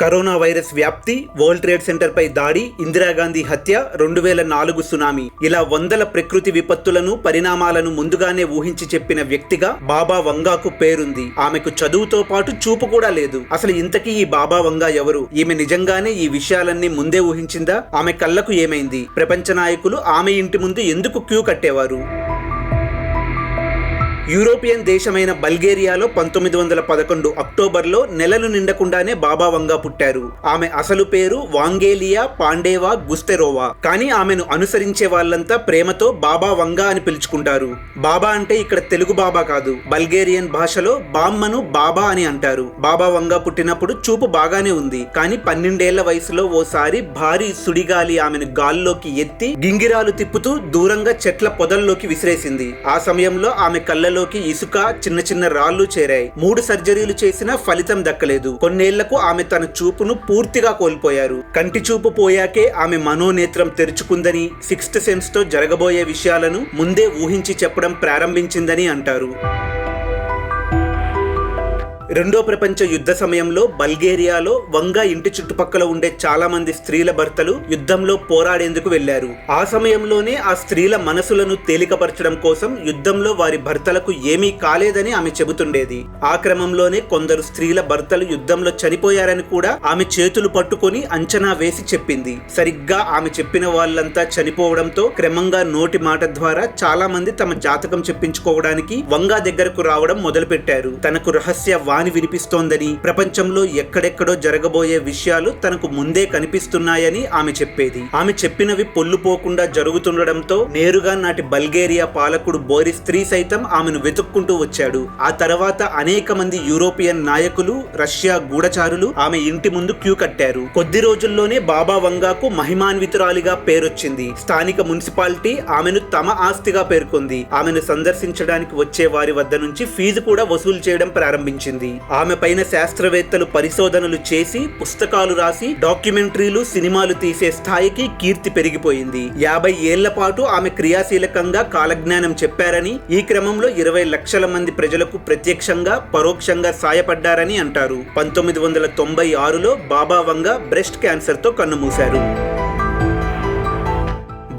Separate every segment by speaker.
Speaker 1: Corona virus వ్యాప్తి world Trade Center పై దాడి ఇందిరాగాంధీ హత్య రెండు వేల నాలుగు సునామీ. ఇలా వందల ప్రకృతి విపత్తులను పరిణామాలను ముందుగానే ఊహించి చెప్పిన వ్యక్తిగా బాబా వంగాకు పేరుంది. ఆమెకు చదువుతో పాటు చూపు కూడా లేదు. అసలు ఇంతకీ ఈ బాబా వంగా ఎవరు? ఈమె నిజంగానే ఈ విషయాలన్నీ ముందే ఊహించిందా? ఆమె కళ్ళకు ఏమైంది? ప్రపంచ నాయకులు ఆమె ఇంటి ముందు ఎందుకు క్యూ కట్టేవారు? యూరోపియన్ దేశమైన బల్గేరియాలో పంతొమ్మిది వందల పదకొండు అక్టోబర్లో నెలలు నిండకుండానే బాబా వంగా పుట్టారు. ఆమె అసలు పేరు వాంగేలియా పాండేవా గుస్తెరోవా. కానీ ఆమెను అనుసరించే వాళ్ళంతా ప్రేమతో బాబా వంగా అని పిలుచుకుంటారు. బాబా అంటే ఇక్కడ తెలుగు బాబా కాదు. బల్గేరియన్ భాషలో బామ్మను బాబా అని అంటారు. బాబా వంగా పుట్టినప్పుడు చూపు బాగానే ఉంది. కానీ పన్నెండేళ్ళ వయసులో ఓసారి భారీ సుడిగాలి ఆమెను గాల్లోకి ఎత్తి గింగిరాలు తిప్పుతూ దూరంగా చెట్ల పొదల్లోకి విసిరేసింది. ఆ సమయంలో ఆమె కళ్ళలో కళ్ళలోకి ఇసుక చిన్న చిన్న రాళ్ళు చేరాయి. మూడు సర్జరీలు చేసినా ఫలితం దక్కలేదు. కొన్నేళ్ళకు ఆమె తన చూపును పూర్తిగా కోల్పోయారు. కంటి చూపు పోయాకే ఆమె మనోనేత్రం తెరుచుకుందని సిక్స్త్ సెన్స్తో జరగబోయే విషయాలను ముందే ఊహించి చెప్పడం ప్రారంభించిందని అంటారు. రెండో ప్రపంచ యుద్ధ సమయంలో బల్గేరియాలో వంగా ఇంటి చుట్టుపక్కల ఉండే చాలా మంది స్త్రీల భర్తలు యుద్ధంలో పోరాడేందుకు వెళ్ళారు ఆ సమయంలోనే ఆ స్త్రీల మనసులను తేలికపరచడం కోసం యుద్ధంలో వారి భర్తలకు ఏమీ కాలేదని ఆమె చెబుతుండేది. ఆ క్రమంలోనే కొందరు స్త్రీల భర్తలు యుద్ధంలో చనిపోయారని కూడా ఆమె చేతులు పట్టుకొని అంచనా వేసి చెప్పింది. సరిగ్గా ఆమె చెప్పిన వాళ్ళంతా చనిపోవడంతో క్రమంగా నోటి మాట ద్వారా చాలా మంది తమ జాతకం చెప్పించుకోవడానికి వంగా దగ్గరకు రావడం మొదలుపెట్టారు. తనకు రహస్య వాణి వినిపిస్తోందని ప్రపంచంలో ఎక్కడెక్కడో జరగబోయే విషయాలు తనకు ముందే కనిపిస్తున్నాయని ఆమె చెప్పేది. ఆమె చెప్పినవి పొల్లుపోకుండా జరుగుతుండడంతో నేరుగా నాటి బల్గేరియా పాలకుడు బోరిస్ త్రీ సైతం ఆమెను వెతుక్కుంటూ వచ్చాడు. ఆ తర్వాత అనేక మంది యూరోపియన్ నాయకులు రష్యా గూఢచారులు ఆమె ఇంటి ముందు క్యూ కట్టారు. కొద్ది రోజుల్లోనే బాబా వంగాకు మహిమాన్వితురాలిగా పేరొచ్చింది. స్థానిక మున్సిపాలిటీ ఆమెను తమ ఆస్తిగా పేర్కొంది. ఆమెను సందర్శించడానికి వచ్చే వారి వద్ద నుంచి ఫీజు కూడా వసూలు చేయడం ప్రారంభించింది. ఆమె పైన శాస్త్రవేత్తలు పరిశోధనలు చేసి పుస్తకాలు రాసి డాక్యుమెంటరీలు సినిమాలు తీసే స్థాయికి కీర్తి పెరిగిపోయింది. యాభై ఏళ్ళ పాటు ఆమె క్రియాశీలకంగా కాలజ్ఞానం చెప్పారని ఈ క్రమంలో ఇరవై లక్షల మంది ప్రజలకు ప్రత్యక్షంగా పరోక్షంగా సాయపడ్డారని అంటారు. పంతొమ్మిది వందల తొంభై ఆరులో బాబా వంగ బ్రెస్ట్ క్యాన్సర్తో కన్నుమూశారు.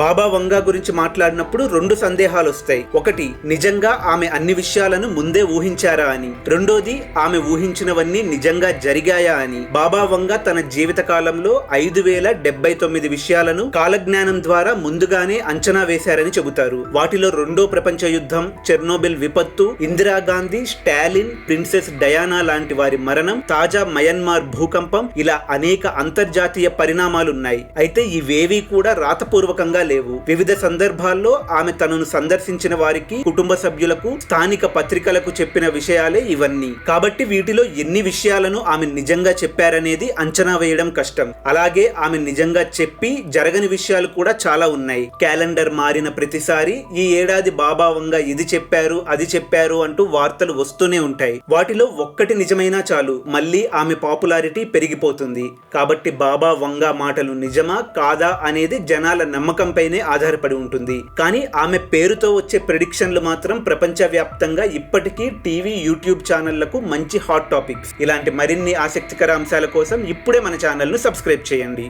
Speaker 1: బాబా వంగా గురించి మాట్లాడినప్పుడు రెండు సందేహాలు వస్తాయి. ఒకటి నిజంగా ఆమె అన్ని విషయాలను ముందే ఊహించారా అని. రెండోది ఆమె ఊహించినవన్నీ నిజంగా జరిగాయా అని. బాబా వంగా తన జీవిత కాలంలో ఐదు వేల డెబ్బై తొమ్మిది విషయాలను కాలజ్ఞానం ద్వారా ముందుగానే అంచనా వేశారని చెబుతారు. వాటిలో రెండో ప్రపంచ యుద్ధం చెర్నోబిల్ విపత్తు ఇందిరాగాంధీ స్టాలిన్ ప్రిన్సెస్ డయానా లాంటి వారి మరణం తాజా మయన్మార్ భూకంపం ఇలా అనేక అంతర్జాతీయ పరిణామాలున్నాయి. అయితే ఇవేవీ కూడా రాతపూర్వకంగా లేవు. వివిధ సందర్భాల్లో ఆమె తనను సందర్శించిన వారికి కుటుంబ సభ్యులకు స్థానిక పత్రికలకు చెప్పిన విషయాలే ఇవన్నీ. కాబట్టి వీటిలో ఎన్ని విషయాలను ఆమె నిజంగా చెప్పారనేది అంచనా వేయడం కష్టం. అలాగే ఆమె నిజంగా చెప్పి జరగని విషయాలు కూడా చాలా ఉన్నాయి. క్యాలెండర్ మారిన ప్రతిసారి ఈ ఏడాది బాబా ఇది చెప్పారు అది చెప్పారు అంటూ వార్తలు వస్తూనే ఉంటాయి. వాటిలో ఒక్కటి నిజమైనా చాలు మళ్ళీ ఆమె పాపులారిటీ పెరిగిపోతుంది. కాబట్టి బాబా వంగా మాటలు నిజమా కాదా అనేది జనాల నమ్మకం పైనే ఆధారపడి ఉంటుంది. కానీ ఆమె పేరుతో వచ్చే ప్రిడిక్షన్లు మాత్రం ప్రపంచవ్యాప్తంగా ఇప్పటికీ టీవీ యూట్యూబ్ ఛానళ్ళకు మంచి హాట్ టాపిక్స్ ఇలాంటి మరిన్ని ఆసక్తికర అంశాల కోసం ఇప్పుడే మన ఛానల్ను సబ్స్క్రైబ్ చేయండి.